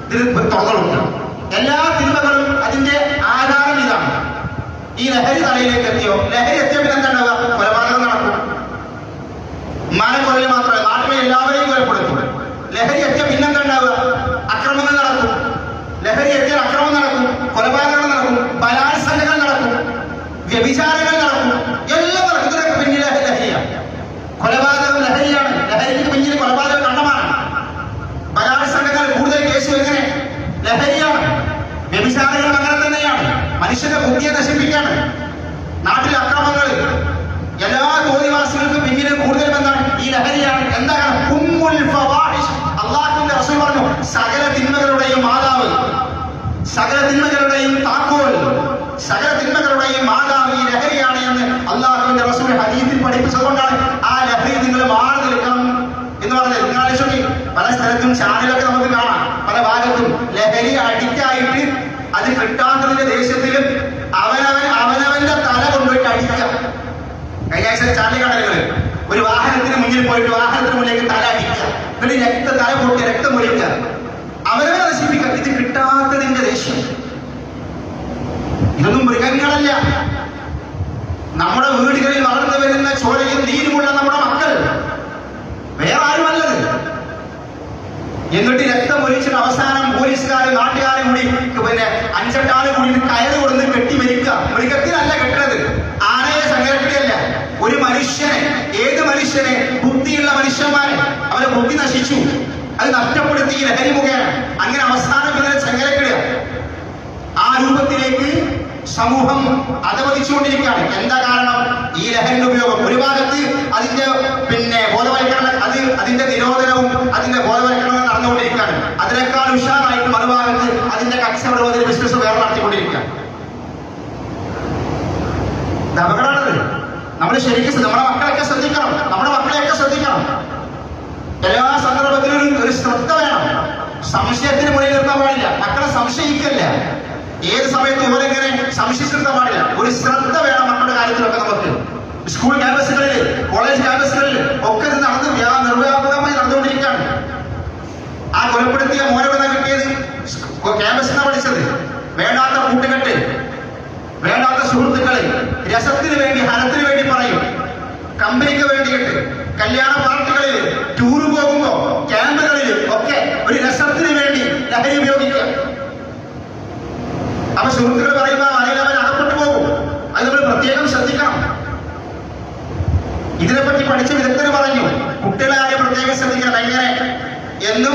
ഇതിൽ തുറന്നു എല്ലാ തിന്മകളും അതിന്റെ ആധാരം ഇതാണ്. ഈ ലഹരി തലയിലേക്ക് എത്തിയോ? ലഹരി എത്തിയ പിന്നെ എന്താ ഉണ്ടാവുക കൊലപാതകം നടക്കും. ഉമ്മാനെ കൊല്ലൽ മാത്രമല്ല നാട്ടിലെ എല്ലാവരെയും കൊലപ്പെടുത്തും. ലഹരി എത്തിയ പിന്നെന്താ ഉണ്ടാവുക. അക്രമങ്ങൾ നടക്കും. ലഹരി എത്തിയാൽ അക്രമം നടക്കും. കൊലപാതകങ്ങൾ നടക്കും. ബലാത്സംഗങ്ങൾ നടക്കും. വ്യഭിചാരങ്ങൾ നടക്കും. എല്ലാം നടക്കുന്നതൊക്കെ പിന്നിലെ പിന്നിൽ ലഹരിയാണ് കൊലപാതകം ലഹരിയാണ്. ലഹരിക്ക് പിന്നിൽ കൊലപാതകം കണ്ടമാണ് ബലാത്സംഗങ്ങൾ കൂടുതൽ കേസ് എങ്ങനെ ലഹരിയാണ്. വ്യഭിചാരങ്ങൾ അങ്ങനെ തന്നെയാണ്. മനുഷ്യന്റെ ബുദ്ധിയെ നശിപ്പിക്കാണ്. നാട്ടിലെ അക്രമങ്ങൾ എല്ലാ തോന്നിവാസികൾക്കും പിന്നിൽ കൂടുതൽ എന്താണ്? ഈ ലഹരിയാണ്. പറഞ്ഞു സകല തിന്മകളുടെയും മാതാവ് സകല തിന്മകളുടെയും താക്കോൽ സകല തിന്മകളുടെയും മാതാവ് ഈ ലഹരിയാണ് എന്ന് അള്ളാഹുവിന്റെ റസൂൽ ഹദീസിൽ പഠിപ്പിച്ചതുകൊണ്ടാണ് ആ ലഹരി നിങ്ങൾ മാറി നിൽക്കണം എന്ന് പറഞ്ഞത്. നിങ്ങൾ ആലോചിച്ചു പല സ്ഥലത്തും ചാനലൊക്കെ നമുക്ക് കാണാം. പല ഭാഗത്തും ലഹരി അഡിക്റ്റായിട്ട് അത് കിട്ടാത്തതിന്റെ ദേശത്തിലും അവനവൻ അവനവന്റെ തല കൊണ്ടുപോയിട്ട് അടിക്കുക കഴിഞ്ഞ ആഴ്ച ചാനൽ കാണലുകൾ ഒരു വാഹനത്തിന് മുന്നിൽ പോയിട്ട് വാഹനത്തിന് മുന്നിലേക്ക് തല അടിക്കുക എന്നിട്ട് രക്ത തല പൊട്ടിയ രക്തം ഒഴിക്കുക അവരെ നശിപ്പിക്കുക ഇത് കിട്ടാത്തതിന്റെ ദേഷ്യം. ഇതൊന്നും മൃഗങ്ങളല്ല. നമ്മുടെ വീടുകളിൽ വളർന്നു വരുന്ന ചോരയും നീരുമുള്ള നമ്മുടെ മക്കൾ വേറെ ആരുമല്ലത്. എന്നിട്ട് രക്തം ഒഴിച്ചിട്ട് അവസാനം പോലീസുകാരും നാട്ടുകാരും കൂടി പിന്നെ അഞ്ചെട്ടാളും കൂടി കയറ് കൊടുത്ത് കെട്ടി മരിക്കുക. മൃഗത്തിനല്ല സംഘടിക്കുകയല്ല ഒരു മനുഷ്യനെ ഏത് മനുഷ്യനെ? ബുദ്ധിയുള്ള മനുഷ്യന്മാരെ. അവരെ ബുദ്ധി നശിച്ചു. അത് നഷ്ടപ്പെടുത്തി ലഹരി മുഖേന അങ്ങനെ അവസാനം ഇതിനെ ചങ്ങലക്കിടുക. ആ രൂപത്തിലേക്ക് സമൂഹം അധപതിച്ചുകൊണ്ടിരിക്കുകയാണ്. എന്താ കാരണം? ഈ ലഹരിയുടെ ഉപയോഗം. ഒരു ഭാഗത്ത് അതിന്റെ പിന്നെ ബോധവൽക്കരണം അത് അതിന്റെ നിരോധനവും അതിന്റെ ബോധവൽക്കരണവും നടന്നുകൊണ്ടിരിക്കുകയാണ്. അതിനേക്കാൾ ഉഷാറായിട്ട് മറുഭാഗത്ത് അതിന്റെ കച്ചവടവും അതിന്റെ ബിസിനസ് വേറെ നടത്തിക്കൊണ്ടിരിക്കുകയാണ്. അപകടമാണത് നമ്മൾ ശരിക്കും നമ്മുടെ മക്കളൊക്കെ ശ്രദ്ധിക്കണം. നമ്മുടെ മക്കളെയൊക്കെ ശ്രദ്ധിക്കണം. എല്ലാ സന്ദർഭത്തിലും ഒരു ശ്രദ്ധ വേണം. സംശയത്തിന് മുന്നിൽ നിർത്താൻ പാടില്ല. മക്കളെ സംശയിക്കല്ല. ഏത് സമയത്ത് ഇവരെങ്ങനെ സംശയിച്ചിരുത്താൻ പാടില്ല. ഒരു ശ്രദ്ധ വേണം മക്കളുടെ കാര്യത്തിലൊക്കെ നമുക്ക്. സ്കൂൾ ക്യാമ്പസുകളിൽ കോളേജ് ക്യാമ്പസുകളിൽ ഒക്കെ നടന്നു നടന്ന് നിർവ്യാപകമായി നടന്നുകൊണ്ടിരിക്കുകയാണ്. ആ കൊലപ്പെടുത്തിയ മോനമെന്ന കിട്ടിയത്? ക്യാമ്പസിൽ നിന്നാണ് പഠിച്ചത്. വേണ്ടാത്ത കൂട്ടുകെട്ട്. വേണ്ടാത്ത സുഹൃത്തുക്കളെ രസത്തിന് വേണ്ടി ഹരത്തിന് വേണ്ടി പറയും. കമ്പനിക്ക് വേണ്ടിയിട്ട് കല്യാണ പാർട്ടികളിൽ ടൂർ പോകുമ്പോ ക്യാമ്പുകളിൽ ഒക്കെ ഒരു രസത്തിന് വേണ്ടി ലഹരി ഉപയോഗിക്കാം അപ്പൊ സുഹൃത്തുക്കൾ പറയുമ്പോൾ അറിയില്ല അവൻ അകപ്പെട്ടു പോകും. അത് നമ്മൾ പ്രത്യേകം ശ്രദ്ധിക്കണം. ഇതിനെപ്പറ്റി പഠിച്ച വിദഗ്ധർ പറഞ്ഞു കുട്ടികളെ ആരെയും പ്രത്യേകം ശ്രദ്ധിക്കണം എങ്ങനെ എന്നും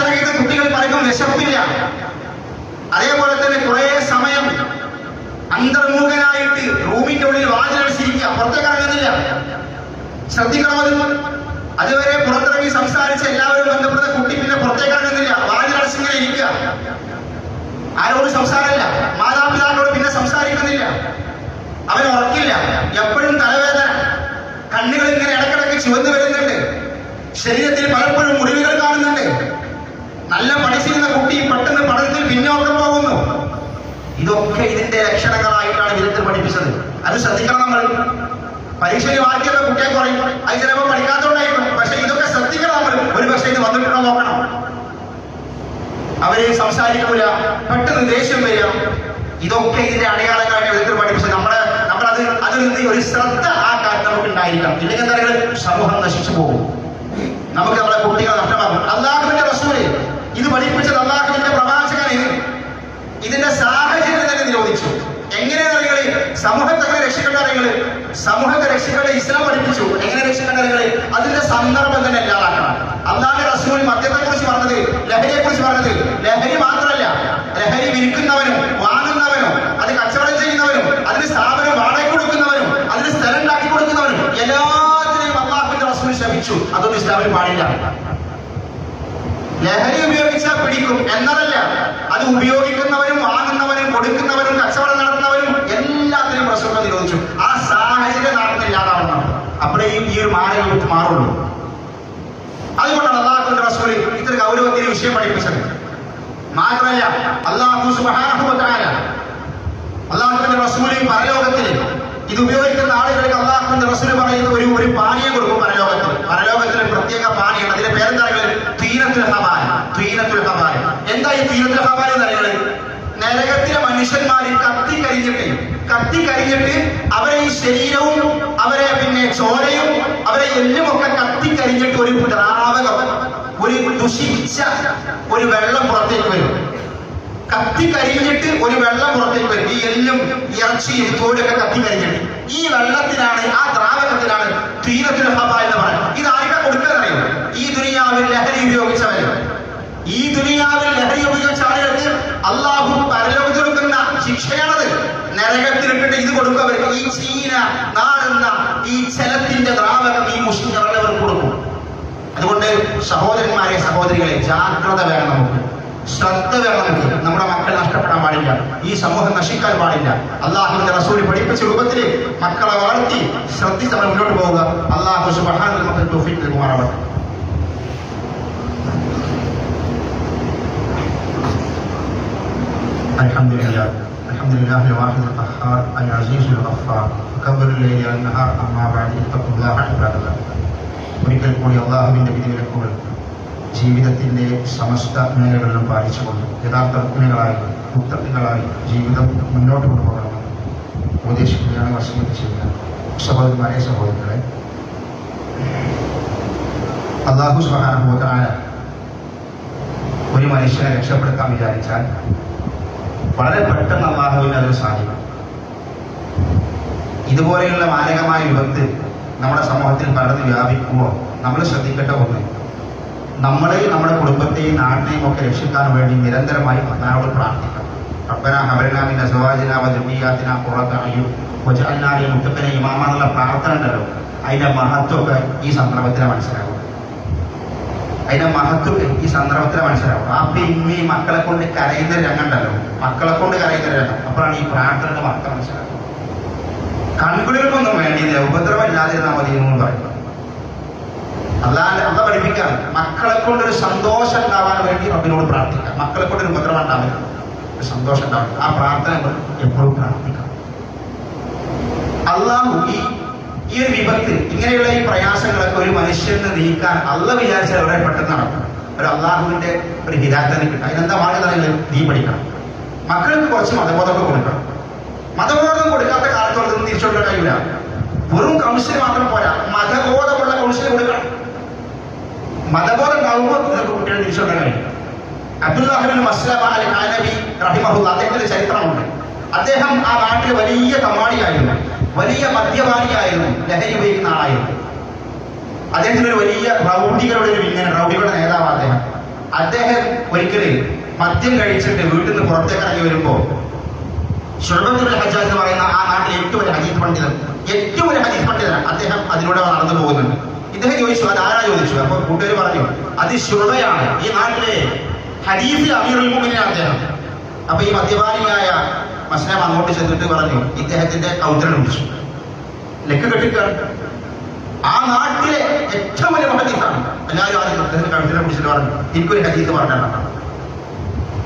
ഭക്ഷണം കുട്ടികൾ പലർക്കും വിശപ്പില്ല. അതേപോലെ തന്നെ കുറെ സമയം അന്തർമുഖനായിട്ട് റൂമിന്റെ ഉള്ളിൽ വാതിലടിച്ചിരിക്കുക പുറത്തേക്ക് ഇറങ്ങുന്നില്ല. ശ്രദ്ധിക്കണം അത് അതുവരെ പുറത്തിറങ്ങി സംസാരിച്ച എല്ലാവരും ബന്ധപ്പെട്ട കുട്ടി പിന്നെ പുറത്തേക്ക് ഇറങ്ങുന്നില്ല. വാതിലടച്ചിങ്ങനെ ഇരിക്കുക. ആരോട് സംസാരമില്ല. മാതാപിതാക്കളോട് പിന്നെ സംസാരിക്കുന്നില്ല. അവൻ ഉറക്കില്ല. എപ്പോഴും തലവേദന കണ്ണുകൾ ഇങ്ങനെ ഇടക്കിടക്ക് ചുവന്നു വരുന്നുണ്ട്. ശരീരത്തിൽ പലപ്പോഴും മുറിവുകൾ കാണുന്നുണ്ട് നല്ല പഠിച്ചിരുന്ന കുട്ടി പെട്ടെന്ന് പഠനത്തിൽ പിന്നോക്കം പോകുന്നു ഇതൊക്കെ ഇതിന്റെ ലക്ഷണങ്ങളായിട്ടാണ് വിദഗ്ധർ പഠിപ്പിച്ചത് അത് ശ്രദ്ധിക്കണം നമ്മൾ പരീക്ഷയിൽ വാക്കിയൊക്കെ കുട്ടിയെ കുറയും അത് ചിലപ്പോൾ പഠിക്കാത്തോണ്ടായിരിക്കും പക്ഷെ ഇതൊക്കെ ശ്രദ്ധിക്കണം നമ്മൾ. ഒരു പക്ഷേ ഇത് വന്നിട്ടുണ്ടോ നോക്കണം. അവർ സംസാരിക്കൂല. പെട്ടെന്ന് ദേഷ്യം വരിക. ഇതൊക്കെ ഇതിന്റെ അടയാളങ്ങളായിട്ട് വിദഗ്ധർ പഠിപ്പിച്ചത് നമ്മളെ നമ്മളത് അതിൽ നിന്ന് ഒരു ശ്രദ്ധ ആ കാര്യം നമുക്ക് ഉണ്ടായിരിക്കണം. ഇല്ലെങ്കിൽ എന്താ സമൂഹം നശിച്ചു പോകും. നമുക്ക് നമ്മളെ കുട്ടികൾ നഷ്ടമാകും അള്ളാഹുവിന്റെ റസൂൽ ഇത് പഠിപ്പിച്ചത് അള്ളാഹുവിന്റെ പ്രവാചകന് ഇതിന്റെ സാഹചര്യം തന്നെ നിരോധിച്ചു. എങ്ങനെയാണ് സമൂഹത്തെ അങ്ങനെ അറിയുന്നത് സമൂഹത്തെ രക്ഷിക്കേണ്ട ഇസ്ലാം പഠിപ്പിച്ചു. എങ്ങനെ രക്ഷിക്കേണ്ട അതിന്റെ സന്ദർഭം തന്നെ ഇല്ലാതാക്കണം അള്ളാഹുന്റെ റസൂൽ മദ്യത്തെ കുറിച്ച് പറഞ്ഞത് ലഹരിയെ കുറിച്ച് പറഞ്ഞത്. ലഹരി മാത്രമല്ല ലഹരി വിൽക്കുന്നവനും വാങ്ങുന്നവനും അത് കച്ചവടം ചെയ്യുന്നവനും അതിന് സ്ഥാപനം വാടക കൊടുക്കുന്നവനും അതിന് സ്ഥലം ഉണ്ടാക്കി കൊടുക്കുന്നവനും എല്ലാത്തിനെയും അള്ളാഹുവിന്റെ റസൂൽ ശമിച്ചു അതൊന്നും ഇസ്ലാമിൽ പാടില്ല. ലഹരി ഉപയോഗിച്ചാൽ പിടിക്കും. എന്നതല്ല അത് ഉപയോഗിക്കുന്നവരും വാങ്ങുന്നവരും കൊടുക്കുന്നവരും കച്ചവടം നടത്തുന്നവരും എല്ലാത്തിനും പ്രശ്നങ്ങൾ നിരോധിച്ചു. ആ സാഹചര്യം നടന്നില്ലാതാവണം അപ്പോഴേ ഈ ഒരു വിട്ട് മാറുള്ളൂ. അതുകൊണ്ടാണ് അള്ളാഹുന്റെ റസൂലി ഇത്ര ഗൗരവത്തിന് വിഷയം പഠിപ്പിച്ചത്. മാത്രമല്ല അള്ളാഹു സുബാനുഭവത്തായ അള്ളാഹുവിന്റെ റസൂൽ പരലോകത്തിൽ ഇത് ഉപയോഗിക്കുന്ന ആളുകൾക്ക് അള്ളാഹുവിന്റെ റസൂൽ പറയുന്ന ഒരു ഒരു പാനീയം കൊടുക്കും പരലോകത്തിൽ പരലോകത്തിലെ പ്രത്യേക പാനീയം അതിന്റെ പേരെന്താ തീനത്തുൽ ഹബാൻ തീനത്തുൽ ഹബാൻ എന്താ ഈ തീനത്തുൽ ഹബാൻ എന്ന് പറയുന്നത് നരകത്തിലെ മനുഷ്യന്മാരിൽ കത്തി കരിഞ്ഞിട്ട് കത്തി കരിഞ്ഞിട്ട് അവരെ ഈ ശരീരവും അവരെ പിന്നെ ചോരയും അവരെ എല്ലുമൊക്കെ കത്തി കരിഞ്ഞിട്ട് ഒരു ദ്രാവകം ഒരു ദുഷിച്ച ഒരു വെള്ളം പുറത്തേക്ക് വരും. കത്തി കരിഞ്ഞിട്ട് ഒരു വെള്ളം പുറത്തേക്ക് വരും. ഈ എല്ലും ഇറച്ചിയും തോടൊക്കെ കത്തി കരിഞ്ഞിട്ട്. ഈ വെള്ളത്തിലാണ് ആ ദ്രാവകത്തിലാണ് തീരത്തിലെ ഹബ എന്ന് പറയുന്നത്. ഇത് ആർക്കാ അറിയും ഈ ദുനിയാവിൽ ലഹരി ഉപയോഗിച്ചവർ ഈ ദുനിയാവിൽ ലഹരി ഉപയോഗിച്ച ആളുകൾക്ക് അള്ളാഹു പരലോകത്ത് കൊടുക്കുന്ന ശിക്ഷയാണത്. നരകത്തിലിട്ടിട്ട് ഇത് കൊടുക്കും ഈ ചീന നാടുന്ന ഈ ജലത്തിന്റെ ദ്രാവകം ഈ മുസ്ലിം നിറഞ്ഞവർക്ക് കൊടുക്കും. അതുകൊണ്ട് സഹോദരന്മാരെ സഹോദരികളെ ജാഗ്രത വേണം നമുക്ക്. ശ്രദ്ധ വേണം നമുക്ക്. നമ്മുടെ മക്കൾ നഷ്ടപ്പെടാൻ പാടില്ല. ഈ സമൂഹം നശിക്കാൻ പാടില്ല. അള്ളാഹുവിന്റെ റസൂലി പഠിപ്പിച്ച രൂപത്തിൽ മക്കളെ വളർത്തി ശ്രദ്ധിച്ച് നമ്മൾ മുന്നോട്ട് പോവുക. അള്ളാഹു സുബഹാന നമുക്ക് നൽകുമാറാവട്ടെ. الحمد لله الحمد لله الواحد القهار العزيز الغفار وكبر الليل والنهار أما بعد اتقوا الله عباد الله ഒരിക്കൽ കൂടി അള്ളാഹുവിന്റെ വിധിവിലക്കുകൾ ജീവിതത്തിന്റെ സമസ്ത മേഖലകളിലും പാലിച്ചുകൊണ്ട് യഥാർത്ഥ മുക്മികളായി മുത്തങ്ങളായി ജീവിതം മുന്നോട്ട് കൊണ്ടുപോകണമെന്ന് ഉപദേശിക്കുകയാണ് വസീത്ത് ചെയ്യുക സഹോദരന്മാരെ സഹോദരങ്ങളെ അള്ളാഹു സുബാനുഭവത്തായ ഒരു മനുഷ്യനെ രക്ഷപ്പെടുത്താൻ വിചാരിച്ചാൽ വളരെ പെട്ടെന്ന് അള്ളാഹുവിന് അതിന് സാധിക്കും. ഇതുപോലെയുള്ള മാരകമായ വിപത്ത് നമ്മുടെ സമൂഹത്തിൽ പലർന്ന് വ്യാപിക്കുമ്പോൾ നമ്മൾ ശ്രദ്ധിക്കേണ്ട ഒന്ന് നമ്മളെയും നമ്മുടെ കുടുംബത്തെയും നാട്ടിനെയും ഒക്കെ രക്ഷിക്കാൻ വേണ്ടി നിരന്തരമായി അള്ളാഹോട് പ്രാർത്ഥിക്കണം. റബ്ബന ഹബരന മിന സവാജിന വജമിയാത്തിന മുത്തഖിന ഇമാമ എന്നുള്ള പ്രാർത്ഥന ഉണ്ടല്ലോ അതിന്റെ മഹത്വമൊക്കെ ഈ സന്ദർഭത്തിൽ മനസ്സിലാവും അതിന്റെ മഹത്വം ഈ സന്ദർഭത്തിൽ മനസ്സിലാവും ആ ഈ മക്കളെ കൊണ്ട് കരയുന്ന രംഗണ്ടല്ലോ മക്കളെ കൊണ്ട് കരയുന്ന രംഗം. അപ്പോഴാണ് ഈ പ്രാർത്ഥനയുടെ മഹത്വം മനസ്സിലാക്കുന്നത് കൺകുളികൾക്കൊന്നും വേണ്ടിയില്ല. ഉപദ്രവമില്ലാതിരുന്നാൽ മതി എന്ന് പറയുന്നത്. അല്ലാതെ അല്ല പഠിപ്പിക്കാൻ മക്കളെ കൊണ്ട് ഒരു സന്തോഷം ഉണ്ടാവാൻ വേണ്ടി റബ്ബിനോട് പ്രാർത്ഥിക്കാം മക്കളെ കൊണ്ട് ഒരു ഉപദ്രവം ഉണ്ടാവില്ല. ഒരു സന്തോഷം ഉണ്ടാവില്ല. ആ പ്രാർത്ഥന എപ്പോഴും പ്രാർത്ഥിക്കാം അള്ളാഹു ഈ ഈ ഒരു വിപത്ത് ഇങ്ങനെയുള്ള ഈ പ്രയാസങ്ങളൊക്കെ ഒരു മനുഷ്യന് നീക്കാൻ അള്ള വിചാരിച്ചാൽ വളരെ പെട്ടെന്ന് നടക്കും. ഒരു അള്ളാഹുവിന്റെ ഒരു ഹിതാത്തനെ കിട്ടും. അതിനെന്താ മാർഗം നീ പഠിക്കണം. മക്കൾക്ക് കുറച്ച് മതബോധമൊക്കെ കൊടുക്കണം. മതബോധം കൊടുക്കാത്ത കാലത്തോളം തിരിച്ചോട്ട് കഴിയില്ല വെറും കൗൺസിൽ മാത്രം പോരാ. മതബോധമുള്ള കൗൺസിൽ കൊടുക്കണം. മതബോധം ഉണ്ടാകുമ്പോൾ നിങ്ങൾക്ക് കുട്ടികളെ തിരിച്ചോട്ട് കഴിയും. അബ്ദുല്ലാഹിബിൻ മസ്ലമ അൽ കാനബി അദ്ദേഹത്തിന്റെ ചരിത്രമുണ്ട്. അദ്ദേഹം ആ നാട്ടിൽ വലിയ തമാടിയായിരുന്നു വലിയ മദ്യപാനിയായിരുന്നു. ലഹരി ഉപയോഗിക്കുന്ന ആളായിരുന്നു. അദ്ദേഹത്തിന് ഒരു വലിയ റൗഡികളുടെ ഒരു വിങ്ങനെ റൗഡികളുടെ നേതാവ് അദ്ദേഹം. അദ്ദേഹം ഒരിക്കലും മദ്യം കഴിച്ചിട്ട് വീട്ടിൽ നിന്ന് പുറത്തേക്ക് ഇറങ്ങി വരുമ്പോൾ ഷുഹബത്തുൽ ഹജ്ജാജ് എന്ന് പറയുന്ന ആ നാട്ടിലെ ഏറ്റവും ഒരു ഹദീസ് പണ്ഡിതൻ ഏറ്റവും ഒരു ഹദീസ് പണ്ഡിതൻ അദ്ദേഹം അതിലൂടെ നടന്നു പോകുന്നുണ്ട്. ഇദ്ദേഹം ചോദിച്ചു അത് ആരാ ചോദിച്ചു? അപ്പൊ കൂട്ടുകാർ പറഞ്ഞു അത് ശുഭയാണ് ഈ നാട്ടിലെ ഹരീഫ് അമീറുൽ മുഅ്മിനീനാണ് അദ്ദേഹം. അപ്പൊ ഈ മദ്യപാനിയായ മസ്ലാം അങ്ങോട്ട് ചെന്നിട്ട് പറഞ്ഞു ഇദ്ദേഹത്തിന്റെ കൗതരം വിളിച്ചു ലെക്ക് കെട്ടിക്കാണ്. ആ നാട്ടിലെ ഏറ്റവും വലിയ ഹദീസാണ് എല്ലാവരും ആദ്യം അദ്ദേഹത്തിന്റെ കഴുത്തിനെ പിടിച്ചിട്ട് പറഞ്ഞു എനിക്കൊരു ഹദീസ് പറഞ്ഞാൽ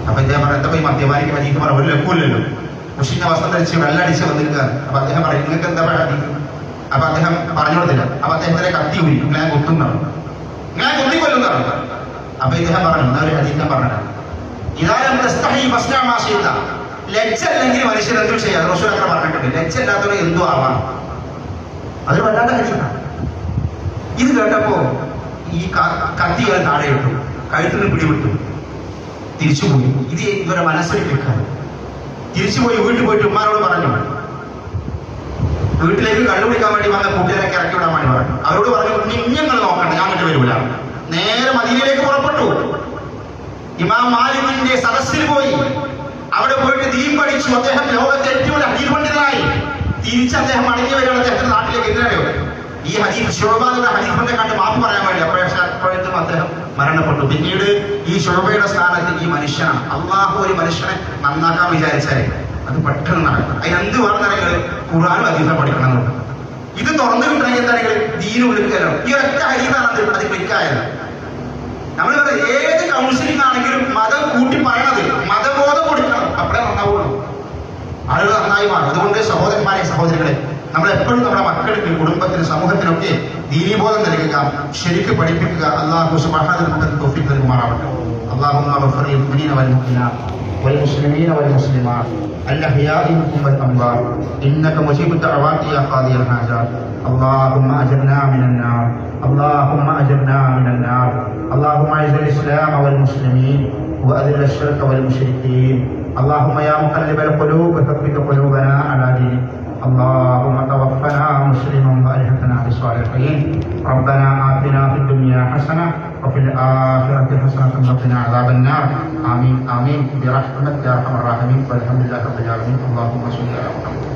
അപ്പൊ ഇദ്ദേഹം പറഞ്ഞു എന്താ പോയി മദ്യപാനിക്ക് ഹദീസ് പറഞ്ഞു ഒരു ലക്കുമില്ലല്ലോ മുഷിന്റെ വസ്ത്രം ധരിച്ച് വെള്ളടിച്ച് വന്നിരിക്കുകയാണ്. അപ്പൊ അദ്ദേഹം പറയും നിങ്ങൾക്ക് എന്താ ഹദീസ് അപ്പൊ അദ്ദേഹം പറഞ്ഞു കൊടുത്തില്ല. അപ്പൊ അദ്ദേഹത്തിനെ കത്തി ഉരി ഞാൻ കുത്തുന്നതാണ് ഞാൻ കുത്തിക്കൊല്ലുന്നതാണ് അപ്പൊ ഇദ്ദേഹം പറഞ്ഞു എന്നാ ഒരു ഹദീസ് പറഞ്ഞു ഇതാരും തസ്തഹി ഫസ്ന ലജ്ജ അല്ലെങ്കിൽ മനുഷ്യൻ എന്തും ചെയ്യാം. റസൂൽ അങ്ങനെ പറഞ്ഞിട്ടുണ്ട്. ലജ്ജ ഇല്ലാത്തവരെ എന്തും ആവാം. അത് വല്ലാത്ത കാര്യമാണ് ഇത് കേട്ടപ്പോ ഈ കത്തികൾ കത്തി ഇയാൾ താഴെ ഇട്ടു കഴുത്തിന് പിടിവിട്ടു. തിരിച്ചുപോയി. ഇത് ഇവരെ മനസ്സൊരിപ്പിക്കാണ് തിരിച്ചുപോയി വീട്ടിൽ പോയിട്ട് ഉമ്മാരോട് പറഞ്ഞു. വീട്ടിലേക്ക് കള്ളു കുടിക്കാൻ വേണ്ടി വന്ന കൂട്ടുകാരൊക്കെ ഇറക്കി വിടാൻ വേണ്ടി പറഞ്ഞു. അവരോട് പറഞ്ഞു "ഇനി ഞങ്ങൾ നോക്കണ്ട. ഞാൻ മറ്റു വരൂല. നേരെ മദീനയിലേക്ക് പുറപ്പെട്ടു. ഇമാം മാലിമിന്റെ സദസ്സിൽ പോയി. അവിടെ പോയിട്ട് ദീൻ പഠിച്ചു അദ്ദേഹം ലോകത്തെ ഏറ്റവും വലിയ തിരിച്ച് അദ്ദേഹം മടങ്ങി വരികയാണ് അദ്ദേഹത്തിന്റെ നാട്ടിലേക്ക്. എങ്ങനെയോ ഈ ഹദീഫ് ഷോബാദുള്ള ഹദീഫിനെ കണ്ട് മാപ്പ് പറയാൻ വേണ്ടി അപ്പോഴേ അപ്പോഴത്തും അദ്ദേഹം മരണപ്പെട്ടു. പിന്നീട് ഈ ശോഭയുടെ സ്ഥാനത്ത് ഈ മനുഷ്യനാണ്. അള്ളാഹു ഒരു മനുഷ്യനെ നന്നാക്കാൻ വിചാരിച്ചാലേ അത് പെട്ടെന്ന് നടക്കണം അതിനെന്ത് വേണമെന്നുണ്ടെങ്കിൽ ഖുറാനും ഹദീഫെ പഠിക്കണം ഇത് തുറന്നു കിട്ടണമെങ്കിൽ എന്താണെങ്കിൽ ദീന് വിളിക്കലോ ഈ ഒറ്റ ഹരീഫാണ് അത് അത് ക്ലിക്കായത്. നമ്മൾ ഏത് കൗൺസിലിംഗ് ആണെങ്കിലും മതം കൂട്ടി പറയണത് മതബോധം കൊടുക്കണം അപ്പോഴേ നന്നാവുള്ളൂ ആളുകൾ നന്നായി മാറും അതുകൊണ്ട് സഹോദരന്മാരെ സഹോദരികളെ നമ്മൾ എപ്പോഴും നമ്മുടെ മക്കൾക്ക് കുടുംബത്തിന് സമൂഹത്തിനൊക്കെ ദീനീബോധം നൽകുക ശരിക്ക് പഠിപ്പിക്കുക അള്ളാഹു സുബ്ഹാനഹു നമുക്ക് തൗഫീഖ് നൽകുമാറാവട്ടെ اللهم اغفر للمؤمنين والمؤمنات والمسلمين والمسلمات الأحياء منهم والأموات إنك مجيب الدعوات يا قاضي الحاجات اللهم أجرنا من النار اللهم أجرنا من النار اللهم أعز الإسلام والمسلمين وأذل الشرك والمشركين اللهم يا مقلب القلوب ثبت قلوبنا على دينك. اللهم توفنا مسلما والحقنا بالصالحين. ربنا آتنا في الدنيا حسنة وفي الآخرة حسنة وقنا عذاب النار. آمين آمين. برحمتك يا أرحم الراحمين. والحمد لله رب العالمين. اللهم صل على محمد.